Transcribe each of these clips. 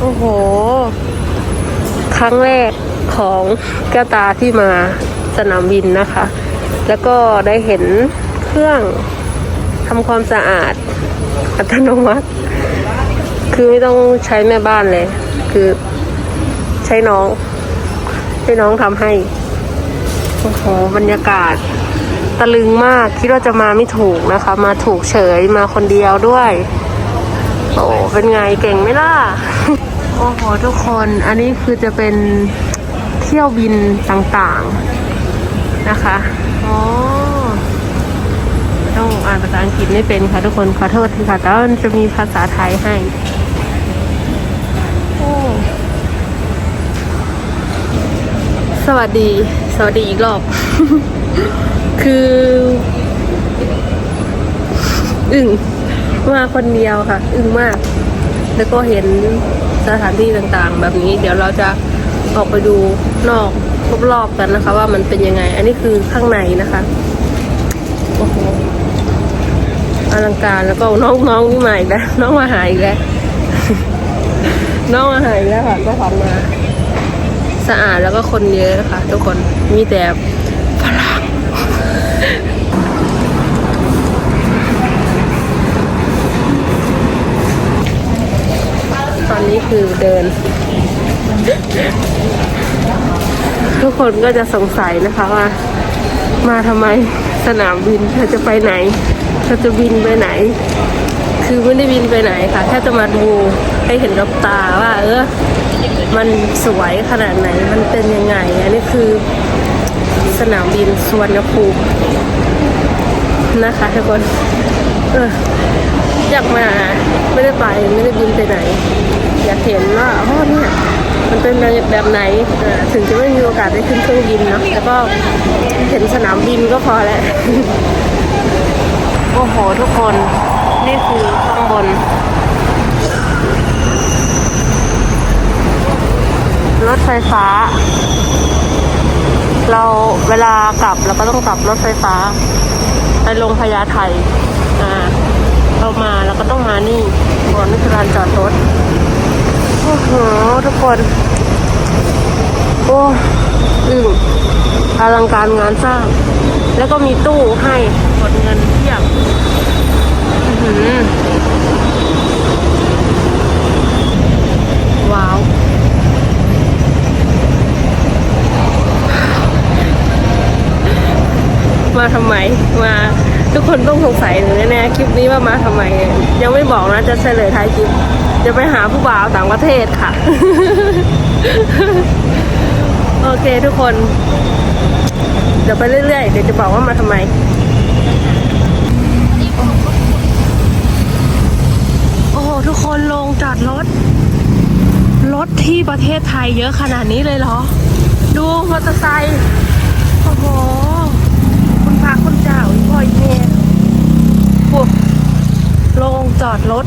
โอ้โห ครั้งแรกของแก้วตาที่มาสนามบินนะคะ แล้วก็ได้เห็นเครื่องทำความสะอาดอัตโนมัติ คือไม่ต้องใช้แม่บ้านเลย คือใช้น้อง ให้น้องทำให้ โอ้โห บรรยากาศตะลึงมาก คิดว่าจะมาไม่ถูกนะคะ มาถูกเฉย มาคนเดียวด้วย โอ้ เป็นไงเก่งไหมล่ะ โอ้โหทุกคนอันนี้คือจะเป็นเที่ยวบินต่างๆนะคะอ๋อต้องอ่านภาษาอังกฤษไม่เป็นค่ะทุกคนขอโทษทีค่ะแต่ว่ามันจะมีภาษาไทยให้สวัสดี สวัสดีอีกรอบ คืออึ้งมาคนเดียวค่ะ อึ้งมาก แล้วก็เห็น สถานที่ต่างๆ แบบนี้ เดี๋ยวเราจะออกไปดูนอกรอบๆกันนะคะ ว่ามันเป็นยังไง อันนี้คือข้างในนะคะโอ้โหอลังการแล้วก็น้องน้องนี่มาอีกแล้วน้องมาหาอีกแล้วน้องมาหาอีกแล้วค่ะก็ผ่านมา สะอาดแล้วก็คนเยอะค่ะทุกคนมีแต่ฝรั่ง อนนี้คือเดิน ทุกคนก็จะสงสัยนะคะว่า มาทำไมสนามบินเธอจะไปไหนเธอจะบินไปไหน คือไม่ได้บินไปไหนค่ะแค่จะมาดูให้เห็นกับตาว่า เออมันสวยขนาดไหนมันเป็นยังไงอันนี้คือสนามบินสวนภูมินะคะทุกคน เออ อยากมาไม่ได้ไปไม่ได้บินไปไหน อยากเห็นว่าอ๋อเนี่ยมันเป็นแบบไหนถึงจะไม่มีโอกาสได้ขึ้นเครื่องบินเนาะแต่ก็เห็นสนามบินก็พอแล้วโอ้โหทุกคน นี่คือข้างบน รถไฟฟ้า เราเวลากลับเราก็ต้องกลับรถไฟฟ้า ไปลงพญาไทอ่า เรามาเราก็ต้องมานี่บนนี่คือลานจอดรถโอ้โหทุกคน โอ้อึ้งอลังการงานสร้าง แล้วก็มีตู้ให้กดเงินเทียบว้าว มาทำไม มา ทุกคนต้องสงสัยหนูแน่ๆคลิปนี้ว่ามาทำไม ยังไม่บอกนะจะเฉลยท้ายคลิป จะไปหาผู้บ่าวต่างประเทศค่ะ โอเคทุกคน เดี๋ยวไปเรื่อยๆ เดี๋ยวจะบอกว่ามาทำไมโอ้โหทุกคนลงจอดรถ รถที่ประเทศไทยเยอะขนาดนี้เลยเหรอ ดูมอเตอร์ไซค์โอ้โห คุณพระคุณเจ้าอี พ่ออีเมย์โอ้ลงจอดรถ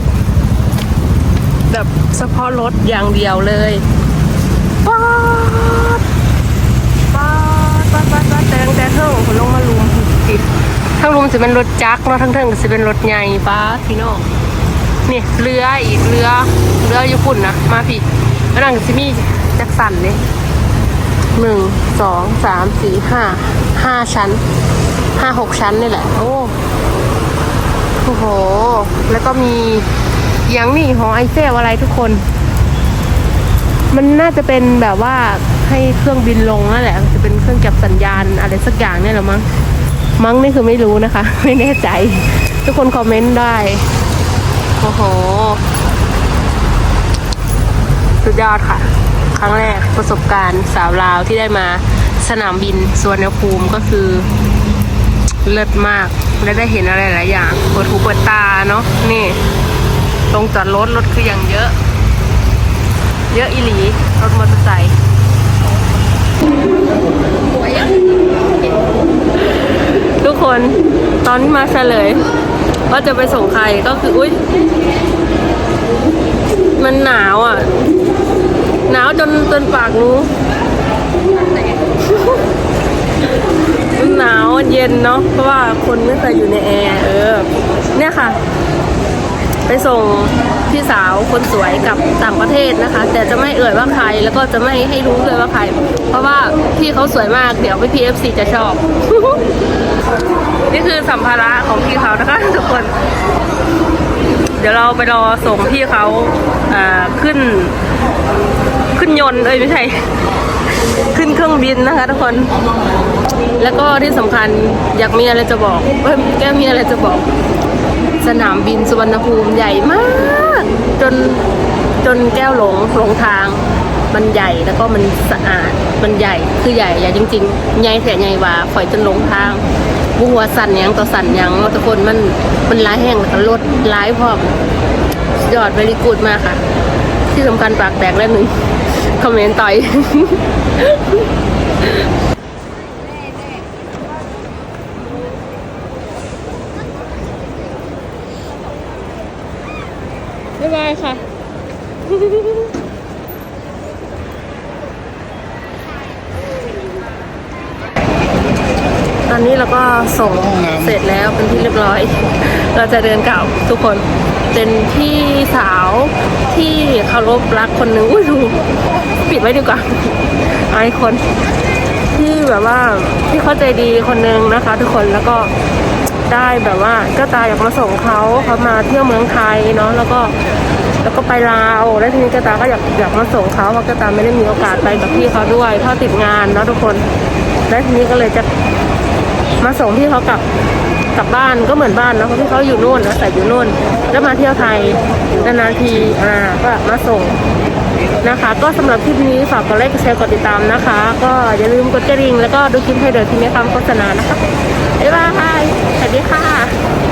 แบบเฉพาะรถอย่างเดียวเลยป๊าดป๊าดป๊าดป๊าดป๊าดแต่ตั้งแต่เท่าคนลงมาลุมผิดทั้งลุมจะเป็นรถจักรเนาะทั้งเทิงจะเป็นรถใหญ่ป้าดพี่น้องนี่เรืออีกเรือเรือญี่ปุ่นนะมาพี่แล้วนั่งซิมีจักรสันเนี่ยหนึ่งสองสามสี่ห้าห้าชั้น ห้าหกชั้นนี่แหละ โอ้โอ้โห แล้วก็มียังนี่หอไอเฟลอะไรทุกคน มันน่าจะเป็นแบบว่าให้เครื่องบินลงนั่นแหละ จะเป็นเครื่องเก็บสัญญาณอะไรสักอย่างเนี่ยหละมั้ง มั้งนี่คือไม่รู้นะคะ ไม่แน่ใจ ทุกคนคอมเมนต์ได้ โอ้โห สุดยอดค่ะ ครั้งแรกประสบการณ์สาวลาวที่ได้มาสนามบินสวนภูมิก็คือ เลิศมากและได้เห็นอะไรหลายอย่าง เปิดหูเปิดตาเนาะนี่ลงจอดรถรถคืออย่างเยอะ เยอะอีหลี รถมอเตอร์ไซค์ทุกคนตอนที่มาเฉลยว่าจะไปส่งใครก็คืออุ้ยมันหนาวอะ หนาวจนจนปากนูมัน หนเย็นเนาะเพราะว่าคนไม่เคยอยู่ในแอร์เออ เนี่ยค่ะ ไปส่งพี่สาวคนสวยกับต่างประเทศนะคะ แต่จะไม่เอ่ยว่าใครแล้วก็จะไม่ให้รู้เลยว่าใคร เพราะว่าพี่เขาสวยมากเดี๋ยวพี่พีเอฟซีจะชอบ นี่คือสัมภาระของพี่เขานะคะทุกคน เดี๋ยวเราไปรอส่งพี่เขาอ่าขึ้น ขึ้นยนต์เอ้ยไม่ใช่ ขึ้นเครื่องบินนะคะทุกคน แล้วก็ที่สำคัญอยากมีอะไรจะบอกเอ้ยแก้มีอะไรจะบอก สนามบินสุวรรณภูมิใหญ่มาก จนจนแก้วหลงหลงทาง มันใหญ่แล้วก็มันสะอาดมันใหญ่คือใหญ่ใหญ่จริงๆใหญ่แถใหญ่หว่าข่อยจนหลงทางบุหัวสั่นยังต่อสั่นยังทุกคนมันมันร้ายแห้งแล้วก็รถร้ายพร้อมสุดยอดเวลีกูดมากค่ะ ที่สำคัญปากแตกแล้วหนึ่ง คอมเมนต์ต่อยบ๊ายบายค่ะ ตอนนี้เราก็ส่งเสร็จแล้วเป็นที่เรียบร้อย เราจะเดินกลับทุกคน เป็นพี่สาวที่เคารพรักคนหนึ่งอุ้ยดูปิดไว้ดีกว่าไอคนที่แบบว่าที่เข้าใจดีคนหนึ่งนะคะ ทุกคนแล้วก็ได้แบบว่าเจ้าตาอยากมาส่งเขาเขามาเที่ยวเมืองไทยเนาะแล้วก็แล้วก็ไปลาวแล้วทีนี้เจ้าตาก็อยากอยากมาส่งเขาเพราะเจ้าตาไม่ได้มีโอกาสไปกับพี่เขาด้วยเพราะติดงานเนาะทุกคน แล้วทีนี้ก็เลยจะมาส่งพี่เขากลับ กลับบ้านก็เหมือนบ้านเนาะเพราะพี่เขาอยู่นู่นนะแต่อยู่นู่น แล้วมาเที่ยวไทยนานๆทีอ่าก็มาส่งนะคะ ก็สำหรับคลิปนี้ฝากกดไลค์กดแชร์กดติดตามนะคะ ก็อย่าลืมกดกระดิ่งแล้วก็ดูคลิปให้เดินที่ไม่คำโฆษณานะคะบ๊ายบายสวัสดีค่ะ